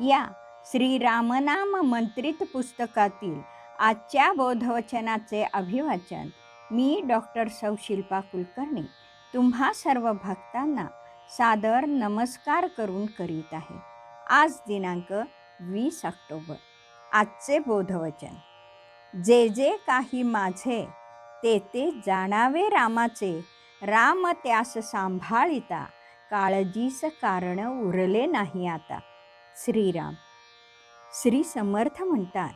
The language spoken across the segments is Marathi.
या श्री रामनाम मंत्रित पुस्तकातील आजच्या बोधवचनाचे अभिवाचन मी डॉक्टर सौ शिल्पा कुलकर्णी तुम्हा सर्व भक्तांना सादर नमस्कार करून करीत आहे. आज दिनांक वीस ऑक्टोबर. आजचे बोधवचन. जे जे काही माझे ते ते जाणावे रामाचे. राम त्यास सांभाळिता काळजीस कारण उरले नाही आता. श्रीराम. श्री समर्थ म्हणतात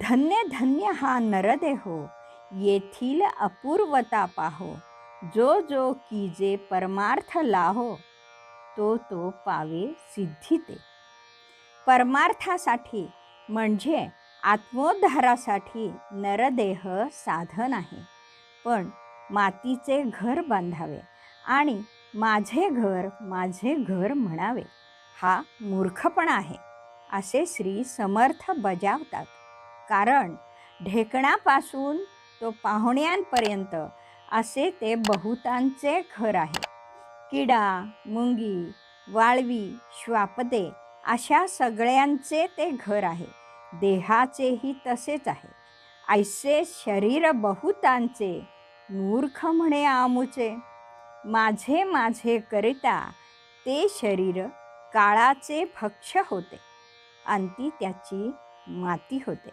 धन्य धन्य हा नरदेहो हो, येथील अपूर्वता पाहो जो जो की जे परमार्थ लाहो तो तो पावे सिद्धिते. परमार्थासाठी म्हणजे आत्मोद्धारासाठी नरदेह साधन आहे पण मातीचे घर बांधावे आणि माझे घर माझे घर म्हणावे. हा मूर्खपणा आहे. असे श्री समर्थ बजावतात. कारण ढेकणापासून तो पाहुण्यांपर्यंत असे ते बहुतांचे घर आहे. किडा मुंगी वाळवी श्वापदे अशा सगळ्यांचे ते घर आहे. देहाचेही तसेच आहे. ऐसे शरीर बहुतांचे मूर्ख म्हणे आमुचे. माझे माझे करिता ते शरीर काळाचे भक्ष होते अंती त्याची माती होते.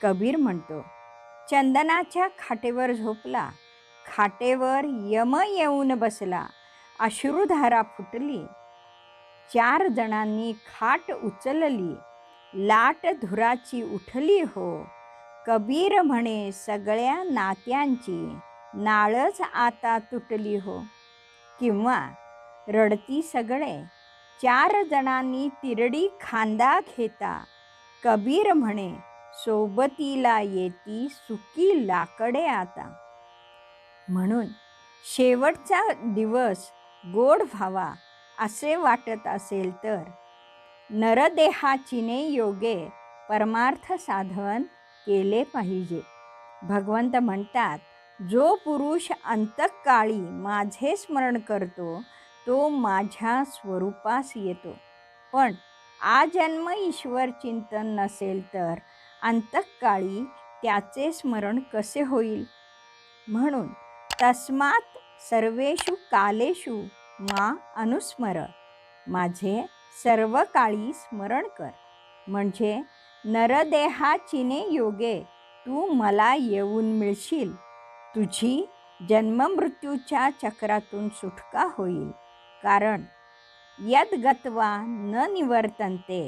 कबीर म्हणतो चंदनाच्या खाटेवर झोपला खाटेवर यम येऊन बसला अश्रुधारा फुटली चार जणांनी खाट उचलली लाट धुराची उठली हो. कबीर म्हणे सगळ्या नात्यांची नाळच आता तुटली हो. किंवा रडती सगळे चार जणांनी तिरडी खांदा घेता. कबीर म्हणे सोबतीला येती सुकी लाकडे आता. म्हणून शेवटचा दिवस गोड व्हावा असे वाटत असेल तर. नरदेहाचीने योगे परमार्थ साधन केले पाहिजे. भगवंत म्हणतात जो पुरुष अंतकाळी माझे स्मरण करतो तो माझ्या स्वरूपास येतो. पण आजन्म ईश्वर चिंतन नसेल तर अंतकाळी त्याचे स्मरण कसे होईल? म्हणून तस्मात सर्वेषु कालेषु मा अनुस्मर. माझे सर्व काळी स्मरण कर. म्हणजे नरदेहाचिने योगे तू मला येऊन मिळशील. तुझी जन्ममृत्यूच्या चक्रातून सुटका होईल. कारण यद गत्वा न निवर्तनते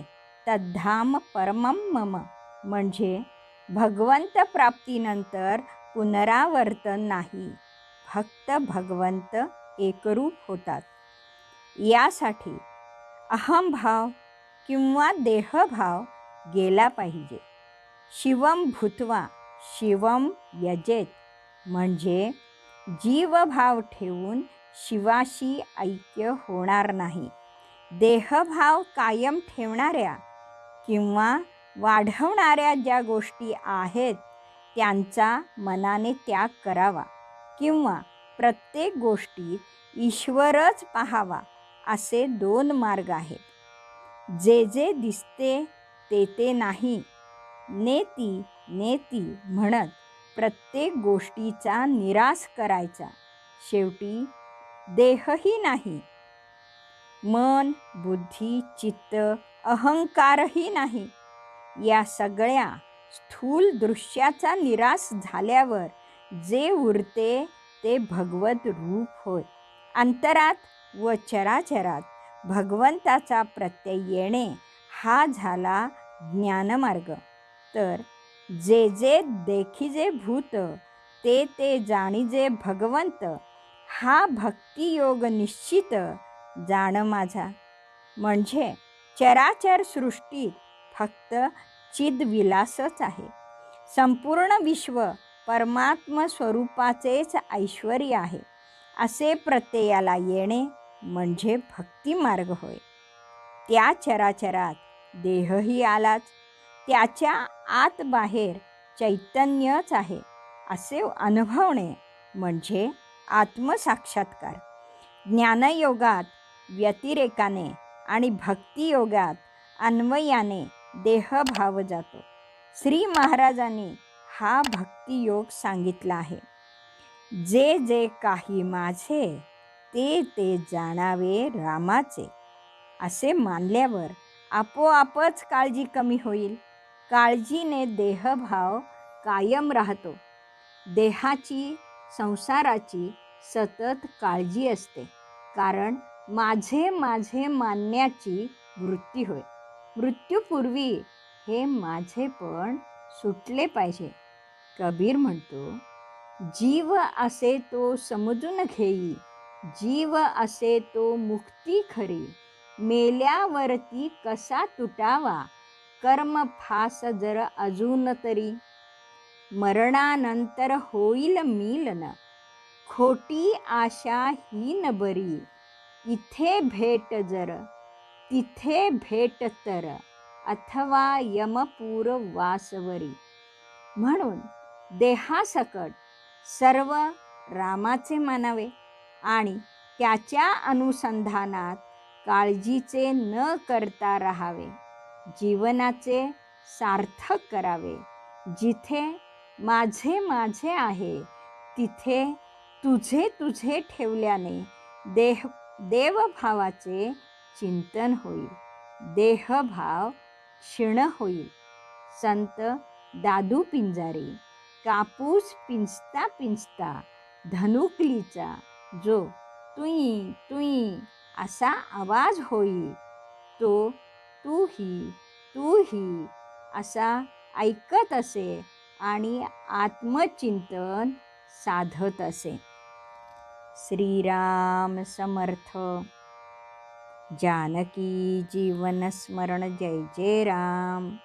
तद्धाम परमम मम. म्हणजे भगवंत प्राप्तीनंतर पुनरावर्तन नाही फक्त भगवंत एकरूप होतात. यासाठी अहमभाव किंवा देहभाव गेला पाहिजे. शिवम भूतवा शिवम यजेत. म्हणजे जीवभाव ठेवून शिवाशी ऐक्य होणार नाही. देहभाव कायम ठेवणाऱ्या किंवा वाढवणाऱ्या ज्या गोष्टी आहेत त्यांचा मनाने त्याग करावा किंवा प्रत्येक गोष्टीत ईश्वरच पाहावा असे दोन मार्ग आहेत. जे जे दिसते ते ते नाही. नेती नेती म्हणत प्रत्येक गोष्टीचा निराश करायचा. शेवटी देहही नाही. मन बुद्धी चित्त अहंकारही नाही. या सगळ्या स्थूल दृश्याचा निराश झाल्यावर जे उरते ते भगवत रूप होय. अंतरात व चराचरात भगवंताचा प्रत्यय येणे हा झाला ज्ञानमार्ग. तर जे जे देखिजे भूत ते ते जाणीजे भगवंत हा भक्तियोग निश्चित जाण माझा. म्हणजे चराचर सृष्टीत फक्त चिदविलासच आहे. संपूर्ण विश्व परमात्म स्वरूपाचेच ऐश्वर आहे. असे प्रत्ययाला येणे म्हणजे भक्तिमार्ग होय. त्या चराचरात देहही आलाच. त्याच्या आत बाहेर चैतन्यच आहे. असे अनुभवणे म्हणजे आत्मसाक्षात्कार. ज्ञानयोगात व्यतिरेकाने आणि भक्तियोगात अन्वयाने देहभाव जातो. श्री महाराजांनी हा भक्तियोग सांगितला आहे. जे जे काही माझे ते ते जाणावे रामाचे. असे मानल्यावर आपोआपच काळजी कमी होईल. काळजीने देहभाव कायम राहतो. देहाची संसाराची सतत काळजी असते. कारण माझे माझे मानण्याची वृत्ती होय. मृत्यूपूर्वी हे माझे पण सुटले पाहिजे. कबीर म्हणतो जीव असे तो समजून घेई जीव असे तो मुक्ती खरी. मेल्यावरती कसा तुटावा कर्म फास जर अजून तरी मरणानंतर होईल मिलन. खोटी आशा ही न बरी. इथे भेट जर तिथे भेट तर. अथवा यमपूर वासवरी. म्हणून देहासकट सर्व रामाचे मानावे आणि त्याच्या अनुसंधानात काळजीचे न करता राहावे. जीवनाचे सार्थक करावे. जिथे माझे माझे आहे. तिथे तुझे तुझे ठेवल्याने देह देवभावाचे चिंतन होईल. देहभाव क्षीण होईल. संत दादू पिंजारी कापूस पिंचता पिंचता धनुकलीचा जो तुई तुई असा आवाज होईल. तो तू ही तू ही असा ऐकत असे आणि आत्मचिंतन साधत असे. श्रीराम समर्थ. जानकी जीवन स्मरण जय जय राम.